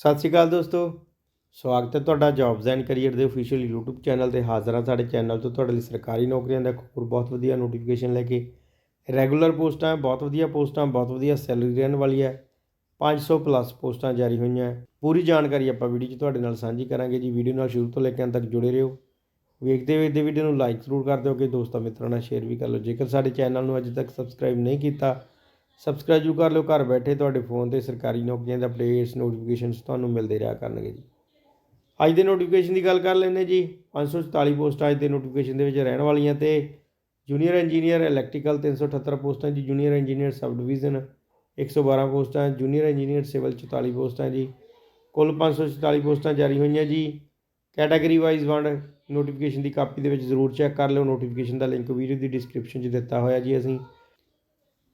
ਸਤਿ ਸ਼੍ਰੀ ਅਕਾਲ ਦੋਸਤੋ। ਸਵਾਗਤ ਹੈ ਤੁਹਾਡਾ ਜੌਬਸ ਐਂਡ ਕੈਰੀਅਰ ਦੇ ਅਫੀਸ਼ੀਅਲ YouTube ਚੈਨਲ ਤੇ ਹਾਜ਼ਰ ਹਾਂ ਸਾਡੇ ਚੈਨਲ ਤੋਂ। ਤੁਹਾਡੇ ਲਈ ਸਰਕਾਰੀ ਨੌਕਰੀਆਂ ਦਾ ਇੱਕ ਹੋਰ ਬਹੁਤ ਵਧੀਆ ਨੋਟੀਫਿਕੇਸ਼ਨ ਲੈ ਕੇ ਰੈਗੂਲਰ ਪੋਸਟਾਂ, ਬਹੁਤ ਵਧੀਆ ਪੋਸਟਾਂ, ਬਹੁਤ ਵਧੀਆ ਸੈਲਰੀ ਰਹਿਣ ਵਾਲੀ ਹੈ। 500 ਪਲੱਸ ਪੋਸਟਾਂ ਜਾਰੀ ਹੋਈਆਂ ਪੂਰੀ ਜਾਣਕਾਰੀ ਆਪਾਂ ਵੀਡੀਓ 'ਚ ਤੁਹਾਡੇ ਨਾਲ ਸਾਂਝੀ ਕਰਾਂਗੇ ਜੀ। ਵੀਡੀਓ ਨਾਲ ਸ਼ੁਰੂ ਤੋਂ ਲੈ ਕੇ ਅੰਤ ਤੱਕ ਜੁੜੇ ਰਹੋ। ਵੇਖਦੇ ਵੇਖਦੇ ਵੀਡੀਓ ਨੂੰ ਲਾਈਕ ਜ਼ਰੂਰ ਕਰ ਦਿਓ ਕਿ ਦੋਸਤਾਂ ਮਿੱਤਰਾਂ ਨਾਲ ਸ਼ੇਅਰ ਵੀ ਕਰ ਲਓ। ਜੇਕਰ ਸਾਡੇ ਚੈਨਲ ਨੂੰ ਅਜੇ ਤੱਕ ਸਬਸਕ੍ਰਾਈਬ ਨਹੀਂ ਕੀਤਾ ਸਬਸਕ੍ਰਾਈਬ ਜ਼ਰੂਰ ਕਰ ਲਿਓ, ਘਰ ਬੈਠੇ ਤੁਹਾਡੇ ਫੋਨ ਤੇ ਸਰਕਾਰੀ ਨੌਕਰੀਆਂ ਦੇ ਅਪਡੇਟਸ ਨੋਟੀਫਿਕੇਸ਼ਨਸ ਤੁਹਾਨੂੰ ਮਿਲਦੇ ਰਿਹਾ ਕਰਨਗੇ ਜੀ। ਅੱਜ ਦੇ ਨੋਟੀਫਿਕੇਸ਼ਨ ਦੀ ਗੱਲ ਕਰ ਲੈਂਦੇ ਜੀ। 544 ਪੋਸਟਾਂ ਅੱਜ ਦੇ ਨੋਟੀਫਿਕੇਸ਼ਨ ਦੇ ਵਿੱਚ ਰਹਿਣ ਵਾਲੀਆਂ ਤੇ ਜੂਨੀਅਰ ਇੰਜੀਨੀਅਰ ਇਲੈਕਟ੍ਰੀਕਲ 378 ਪੋਸਟਾਂ ਜੀ ਜੂਨੀਅਰ ਇੰਜੀਨੀਅਰ ਸਬ ਡਿਵੀਜ਼ਨ 112 ਪੋਸਟਾਂ ਜੂਨੀਅਰ ਇੰਜੀਨੀਅਰ ਸਿਵਲ 44 ਪੋਸਟਾਂ ਜੀ। ਕੁੱਲ 544 ਪੋਸਟਾਂ ਜਾਰੀ ਹੋਈਆਂ ਜੀ। ਕੈਟਾਗਰੀ ਵਾਈਜ਼ ਵੰਡ ਨੋਟੀਫਿਕੇਸ਼ਨ ਦੀ ਕਾਪੀ ਦੇ ਵਿੱਚ ਜ਼ਰੂਰ ਚੈੱਕ ਕਰ ਲਿਓ। ਨੋਟੀਫਿਕੇਸ਼ਨ ਦਾ ਲਿੰਕ ਵੀਡੀਓ ਦੀ ਡਿਸਕ੍ਰਿਪਸ਼ਨ 'ਚ ਦਿੱਤਾ ਹੋਇਆ ਜੀ ਅਸੀਂ।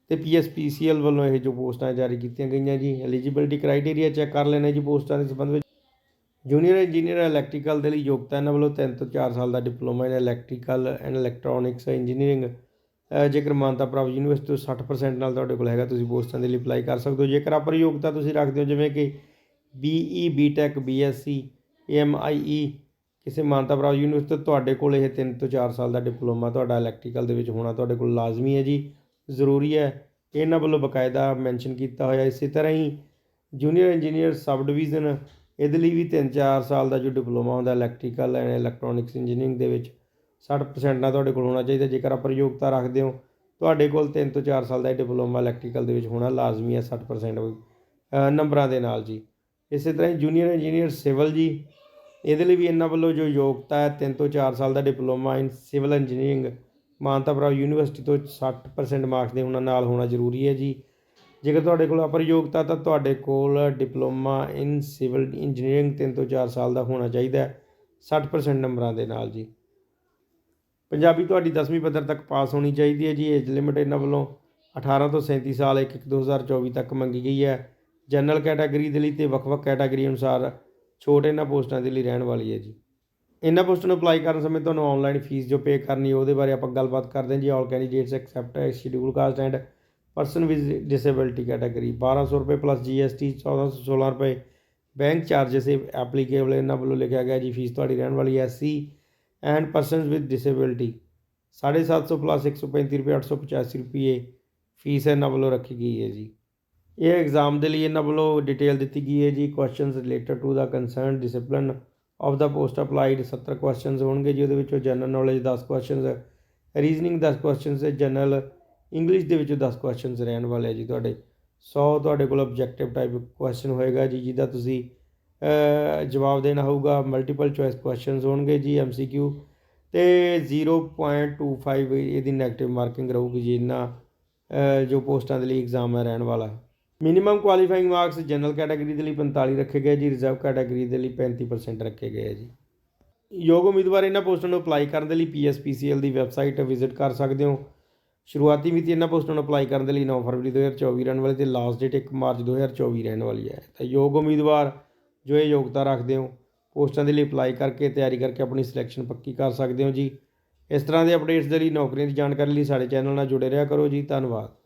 ਤੇ ਪੀਐਸਪੀਸੀਐਲ ਵੱਲੋਂ ਇਹ ਜੋ ਪੋਸਟਾਂ ਜਾਰੀ ਕੀਤੀਆਂ ਗਈਆਂ ਜੀ ਐਲੀਜੀਬਿਲਟੀ ਕ੍ਰਾਈਟੇਰੀਆ ਚੈੱਕ ਕਰ ਲੈਣਾ ਜੀ ਪੋਸਟਾਂ ਦੇ ਸੰਬੰਧ ਵਿੱਚ। ਜੂਨੀਅਰ ਇੰਜੀਨੀਅਰ ਇਲੈਕਟ੍ਰੀਕਲ ਦੇ ਲਈ ਯੋਗਤਾ ਇਹਨਾਂ ਵੱਲੋਂ 3 ਤੋਂ 4 ਸਾਲ ਦਾ diploma in electrical and electronics engineering ਜੇਕਰ ਮਾਨਤਾ ਪ੍ਰਾਪਤ ਯੂਨੀਵਰਸਿਟੀ ਤੋਂ 60% ਨਾਲ ਤੁਹਾਡੇ ਕੋਲ ਹੈਗਾ, ਤੁਸੀਂ ਪੋਸਟਾਂ ਦੇ ਲਈ ਅਪਲਾਈ ਕਰ ਸਕਦੇ ਹੋ। ਜੇਕਰ ਆਪਰ ਯੋਗਤਾ ਤੁਸੀਂ ਰੱਖਦੇ ਹੋ, ਜਿਵੇਂ ਕਿ ਬੀਈ ਬੀਟੈਕ ਬੀਐਸਸੀ ਐਮਆਈਈ ਕਿਸੇ ਮਾਨਤਾ ਪ੍ਰਾਪਤ ਯੂਨੀਵਰਸਿਟੀ ਤੋਂ ਤੁਹਾਡੇ ਕੋਲ ਇਹ 3 ਤੋਂ 4 ਸਾਲ ਦਾ ਡਿਪਲੋਮਾ ਤੁਹਾਡਾ ਇਲੈਕਟ੍ਰੀਕਲ ਦੇ ਵਿੱਚ ਹੋਣਾ ਤੁਹਾਡੇ ਕੋਲ ਲਾਜ਼ਮੀ ਹੈ ਜੀ। ਜ਼ਰੂਰੀ ਹੈ। ਇਹਨਾਂ ਵੱਲੋਂ ਬਕਾਇਦਾ ਮੈਂਸ਼ਨ ਕੀਤਾ ਹੋਇਆ। ਇਸੇ ਤਰ੍ਹਾਂ ਹੀ ਜੂਨੀਅਰ ਇੰਜੀਨੀਅਰ ਸਬ ਡਿਵੀਜ਼ਨ, ਇਹਦੇ ਲਈ ਵੀ 3-4 ਸਾਲ ਦਾ ਜੋ ਡਿਪਲੋਮਾ ਹੁੰਦਾ, ਇਲੈਕਟ੍ਰੀਕਲ ਐਂਡ ਇਲੈਕਟ੍ਰੋਨਿਕਸ ਇੰਜੀਨੀਅਰਿੰਗ ਦੇ ਵਿੱਚ 60% ਨਾਲ ਤੁਹਾਡੇ ਕੋਲ ਹੋਣਾ ਚਾਹੀਦਾ। ਜੇਕਰ ਆਪਾਂ ਯੋਗਤਾ ਰੱਖਦੇ ਹੋ, ਤੁਹਾਡੇ ਕੋਲ 3 ਤੋਂ 4 ਸਾਲ ਦਾ ਇਹ ਡਿਪਲੋਮਾ ਇਲੈਕਟ੍ਰੀਕਲ ਦੇ ਵਿੱਚ ਹੋਣਾ ਲਾਜ਼ਮੀ ਹੈ 60% ਨੰਬਰਾਂ ਦੇ ਨਾਲ ਜੀ। ਇਸੇ ਤਰ੍ਹਾਂ ਹੀ ਜੂਨੀਅਰ ਇੰਜੀਨੀਅਰ ਸਿਵਲ ਜੀ, ਇਹਦੇ ਲਈ ਵੀ ਇਹਨਾਂ ਵੱਲੋਂ ਜੋ ਯੋਗਤਾ ਹੈ 3 ਤੋਂ 4 ਸਾਲ ਦਾ ਡਿਪਲੋਮਾ ਇਨ ਸਿਵਲ ਇੰਜੀਨੀਅਰਿੰਗ ਮਾਨਤਾ ਪ੍ਰਾਪਤ ਯੂਨੀਵਰਸਿਟੀ ਤੋਂ 60% ਮਾਰਕਸ ਦੇ ਉਹਨਾਂ ਨਾਲ ਹੋਣਾ ਜ਼ਰੂਰੀ ਹੈ ਜੀ। ਜੇਕਰ ਤੁਹਾਡੇ ਕੋਲ ਅਪਰ ਯੋਗਤਾ ਤਾਂ ਤੁਹਾਡੇ ਕੋਲ ਡਿਪਲੋਮਾ ਇਨ ਸਿਵਲ ਇੰਜੀਨੀਅਰਿੰਗ 3 ਤੋਂ 4 ਸਾਲ ਦਾ ਹੋਣਾ ਚਾਹੀਦਾ ਹੈ 60% ਨੰਬਰਾਂ ਦੇ ਨਾਲ ਜੀ। ਪੰਜਾਬੀ ਤੁਹਾਡੀ 10ਵੀਂ ਪੱਧਰ ਤੱਕ ਪਾਸ ਹੋਣੀ ਚਾਹੀਦੀ ਹੈ ਜੀ। ਏਜ ਲਿਮਿਟ ਇਹਨਾਂ ਵੱਲੋਂ 18 ਤੋਂ 37 ਸਾਲ 1 1 2024 ਤੱਕ ਮੰਗੀ ਗਈ ਹੈ। ਜਨਰਲ ਕੈਟਾਗਰੀ ਦੇ ਲਈ ਤੇ ਵੱਖ-ਵੱਖ ਕੈਟਾਗਰੀ ਅਨੁਸਾਰ ਛੋਟੇ ਇਹਨਾਂ ਪੋਸਟਾਂ ਦੇ ਲਈ ਰਹਿਣ ਵਾਲੀ ਹੈ ਜੀ। ਇਹਨਾਂ ਪੋਸਟਾਂ ਨੂੰ ਅਪਲਾਈ ਕਰਨ ਸਮੇਂ ਤੁਹਾਨੂੰ ਆਨਲਾਈਨ ਫੀਸ ਜੋ ਪੇ ਕਰਨੀ ਉਹਦੇ ਬਾਰੇ ਆਪਾਂ ਗੱਲਬਾਤ ਕਰਦੇ ਹਾਂ ਜੀ। All candidates except schedule caste and person with disability category 1200 ਰੁਪਏ ਪਲੱਸ ਜੀਐਸਟੀ 1416 ਰੁਪਏ। ਬੈਂਕ ਚਾਰजेस ਐਪਲੀਕੇਬਲ ਇਹਨਾਂ ਵੱਲੋਂ ਲਿਖਿਆ ਗਿਆ ਜੀ ਫੀਸ ਤੁਹਾਡੀ ਰਹਿਣ ਵਾਲੀ ਹੈ ਸੀ and persons with disability 750 plus 135 ਰੁਪਏ 885 ਰੁਪਏ ਫੀਸ ਇਹਨਾਂ ਵੱਲੋਂ ਰੱਖੀ ਗਈ ਹੈ ਜੀ। ਇਹ ਐਗਜ਼ਾਮ ਦੇ ਲਈ ਇਹਨਾਂ ਵੱਲੋਂ ਡਿਟੇਲ ਦਿੱਤੀ ਗਈ ਹੈ ਜੀ। Questions related to the concern discipline of the post applied 70 questions ਹੋਣਗੇ ਜੀ ਉਹਦੇ ਵਿੱਚੋਂ general knowledge 10 questions reasoning 10 questions general English ਦੇ ਵਿੱਚੋਂ 10 ਕੁਐਸਚਨਸ ਰਹਿਣ ਵਾਲੇ ਆ ਜੀ ਤੁਹਾਡੇ। 100 ਤੁਹਾਡੇ ਕੋਲ ਆਬਜੈਕਟਿਵ ਟਾਈਪ ਕੁਐਸਚਨ ਹੋਏਗਾ ਜੀ, ਜਿਹਦਾ ਤੁਸੀਂ ਜਵਾਬ ਦੇਣਾ ਹੋਊਗਾ ਮਲਟੀਪਲ ਚੋਇਸ ਕੁਐਸਚਨਸ ਹੋਣਗੇ ਜੀ ਐਮਸੀਕਿਊ ਤੇ 0.25 ਇਹਦੀ 네ਗੇਟਿਵ ਮਾਰਕਿੰਗ ਰਹੂਗੀ ਜੀ ਇਹਨਾਂ ਜੋ ਪੋਸਟਾਂ ਦੇ ਲਈ ਐਗਜ਼ਾਮ ਹੈ ਰਹਿਣ ਵਾਲਾ। Minimum qualifying marks general category ਦੇ ਲਈ 45 ਰੱਖੇ ਗਏ ਜੀ ਰਿਜ਼ਰਵ ਕੈਟਾਗਰੀ ਦੇ ਲਈ 35% ਰੱਖੇ ਗਏ ਜੀ। ਯੋਗ ਉਮੀਦਵਾਰ ਇਹਨਾਂ ਪੋਸਟਾਂ ਨੂੰ ਅਪਲਾਈ ਕਰਨ ਦੇ ਲਈ ਪੀਐਸਪੀਸੀਐਲ ਦੀ ਵੈਬਸਾਈਟ ਵਿਜ਼ਿਟ ਕਰ ਸਕਦੇ ਹੋ। ਸ਼ੁਰੂਆਤੀ ਮਿਤੀ ਇਹਨਾਂ ਪੋਸਟਾਂ ਨੂੰ ਅਪਲਾਈ ਕਰਨ ਦੇ ਲਈ 9 ਫਰਵਰੀ 2024 ਰਹਿਣ ਵਾਲੀ ਤੇ ਲਾਸਟ ਡੇਟ 1 ਮਾਰਚ 2024 ਰਹਿਣ ਵਾਲੀ ਹੈ। ਤਾਂ ਯੋਗ ਉਮੀਦਵਾਰ ਜੋ ਇਹ ਯੋਗਤਾ ਰੱਖਦੇ ਹੋ, ਪੋਸਟਾਂ ਦੇ ਲਈ ਅਪਲਾਈ ਕਰਕੇ, ਤਿਆਰੀ ਕਰਕੇ ਆਪਣੀ ਸਿਲੈਕਸ਼ਨ ਪੱਕੀ ਕਰ ਸਕਦੇ ਹੋ ਜੀ। ਇਸ ਤਰ੍ਹਾਂ ਦੇ ਅਪਡੇਟਸ ਦੇ ਲਈ ਨੌਕਰੀਆਂ ਦੀ ਜਾਣਕਾਰੀ ਲਈ ਸਾਡੇ ਚੈਨਲ ਨਾਲ ਜੁੜੇ ਰਿਹਾ ਕਰੋ ਜੀ। ਧੰਨਵਾਦ।